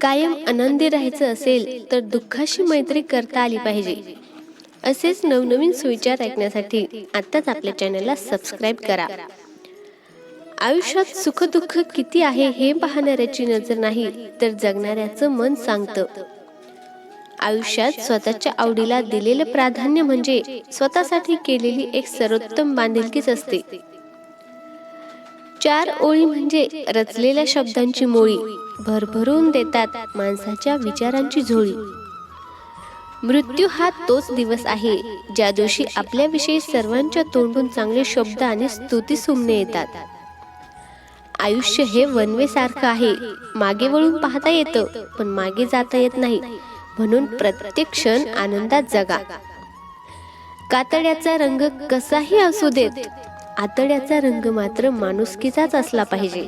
कायम आनंदी राहायचं असेल तर दुःखाशी मैत्री करता आली पाहिजे. असेच नवनवीन सुविचार ऐकण्यासाठी आत्ताच आपल्या चॅनलला सबस्क्राईब करा. आयुष्यात सुखदुःख किती आहे हे पाहणाऱ्याची नजर नाही तर जगणाऱ्याचं मन सांगतं. आयुष्यात स्वतःच्या आवडीला दिलेलं प्राधान्य म्हणजे स्वतःसाठी केलेली एक सर्वोत्तम बांधिलकीच असते. चार ओळी म्हणजे रचलेल्या शब्दांची मोळी. भरभरून देतात माणसाच्या विचारांची झोळी. मृत्यू हा तोच दिवस आहे ज्या दिवशी आपल्याविषयी सर्वांच्या तोंडून चांगले शब्द आणि स्तुती सुमने येतात. आयुष्य हे वनवे सारखं आहे मागे वळून पाहता येतं पण मागे जाता येत नाही म्हणून प्रत्येक क्षण आनंदात जगा. कातड्याचा रंग कसाही असू देत आतड्याचा रंग मात्र माणुसकीचाच असला पाहिजे.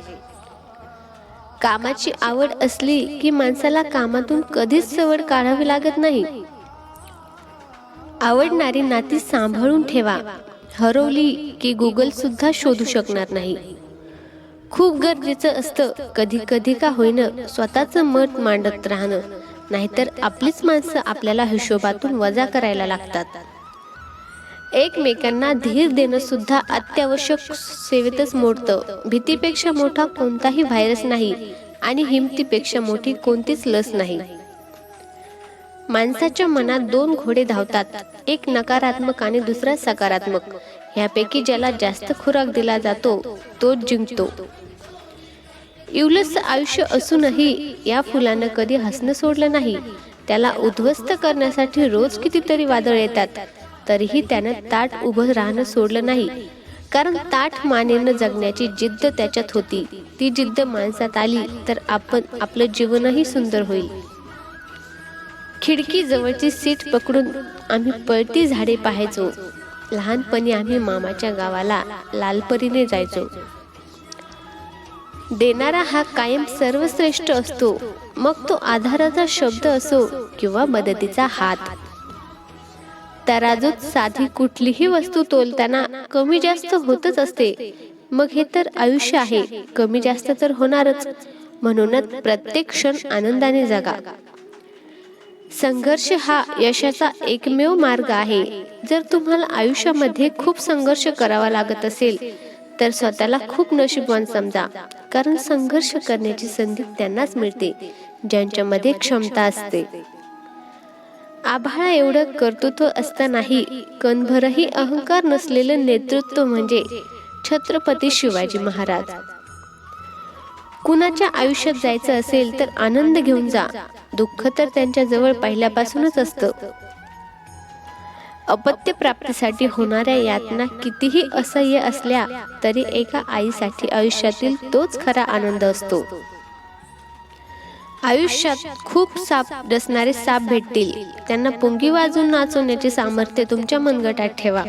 कामाची आवड असली की माणसाला कामातून कधीच सवड काढावी लागत नाही. आवडणारी नाती सांभाळून ठेवा. हरवली की गुगल सुद्धा शोधू शकणार नाही. खूप गरजेचं असतं कधी कधी का होईना स्वतःचं मत मांडत राहणं नाहीतर आपलीच माणसं आपल्याला हिशोबातून वजा करायला लागतात. एकमेकांना धीर देणं सुद्धा अत्यावश्यक सेवेतच मोडतं. भीतीपेक्षा मोठा कोणताही व्हायरस नाही आणि हिमतीपेक्षा मोठी कोणतीच लस नाही. माणसाच्या मनात दोन घोडे धावतात एक नकारात्मक आणि दुसरा सकारात्मक. ह्यापैकी ज्याला जास्त खुराक दिला जातो तो जिंकतो. इवलस आयुष्य असूनही या फुलानं कधी हसणं सोडलं नाही. त्याला उद्ध्वस्त करण्यासाठी रोज कितीतरी वादळ येतात. तरीही त्यानं ताट उभं राहणं सोडलं नाही. कारण ताठ मानेनं जगण्याची जिद्द त्याच्यात होती. ती जिद्द माणसात आली तर आपण आपलं जीवनही सुंदर होईल. खिडकी जवळची सीट पकडून आम्ही पळती झाडे पाहायचो. लहानपणी आम्ही मामाच्या गावाला लालपरीने जायचो. देणारा हा कायम सर्वश्रेष्ठ असतो. मग तो आधाराचा शब्द असो किंवा मदतीचा हात. तराजूत साधी कुठलीही वस्तू तोलताना कमी जास्त होतच असते. मग हे तर आयुष्य आहे. कमी जास्त तर होणारच. म्हणूनच प्रत्येक क्षण आनंदाने जगा. संघर्ष हा यशाचा एकमेव मार्ग आहे. जर तुम्हाला आयुष्यामध्ये खूप संघर्ष करावा लागत असेल तर स्वतःला खूप नशीबवान समजा. कारण संघर्ष करण्याची संधी त्यांनाच मिळते ज्यांच्यामध्ये क्षमता असते. आभाळा एवढं कर्तृत्व असतानाही कणभरही अहंकार नसलेलं नेतृत्व म्हणजे छत्रपती शिवाजी महाराज. कुणाच्या आयुष्यात जायचं असेल तर आनंद घेऊन जा. दुःख तर त्यांच्या जवळ पहिल्यापासूनच असतं. अपत्य प्राप्तीसाठी होणाऱ्या यातना कितीही असह्य असल्या तरी एका आईसाठी आयुष्यातील तोच खरा आनंद असतो. आयुष्यात खूप साप डसणारे साप भेटतील. त्यांना पुंगी वाजून नाचवण्याचे सामर्थ्य तुमच्या मनगटात ठेवा.